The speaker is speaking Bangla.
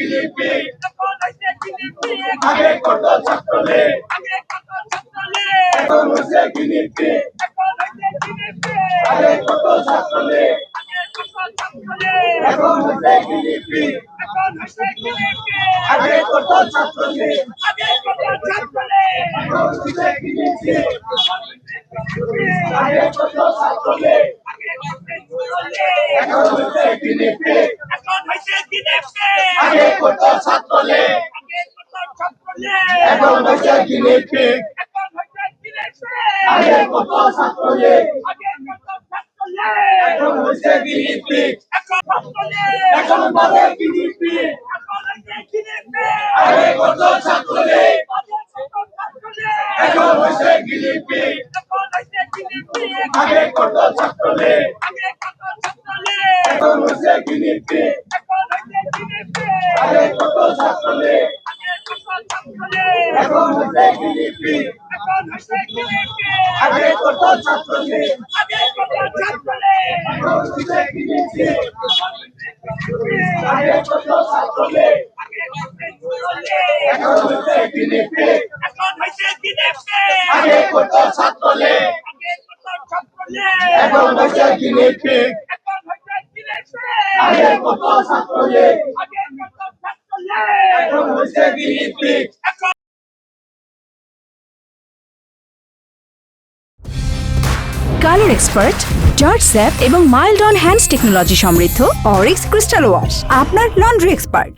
বিজেপি আগে কত ছাত্রলীগ এখন হয়েছে বিজেপি আগে কত ছাত্রলীগ এখন হয়েছে বিজেপি আগে কত ছাত্রলীগ এখন হয়েছে বিজেপি আগে কত ছাত্রলীগ এখন হয়েছে বিজেপি আগে কত ছাত্রলীগ এখন হয়েছে বিজেপি আগে কত ছাত্রলীগ এখন হয়েছে বিজেপি এখন বাদে বিজেপি আগে কত ছাত্রলীগ এখন হয়েছে বিজেপি আগে কত ছাত্রলীগ এখন হয়েছে বিজেপি আগে কত ছাত্রলীগ এখন হয়েছে বিজেপি আগে কত ছাত্রলীগ এখন হয়েছে বিজেপি আগে কত ছাত্রলীগ এখন হয়েছে বিজেপি আগে কত ছাত্রলীগ এখন হয়েছে বিজেপি আগে কত ছাত্রলীগ? এখন হয়েছে কালার এক্সপার্ট জর্জ স্যাপ এবং মাইল্ড অন হ্যান্ডস টেকনোলজি সমৃদ্ধ অরিক্স ক্রিস্টাল ওয়াশ, আপনার লন্ড্রি এক্সপার্ট।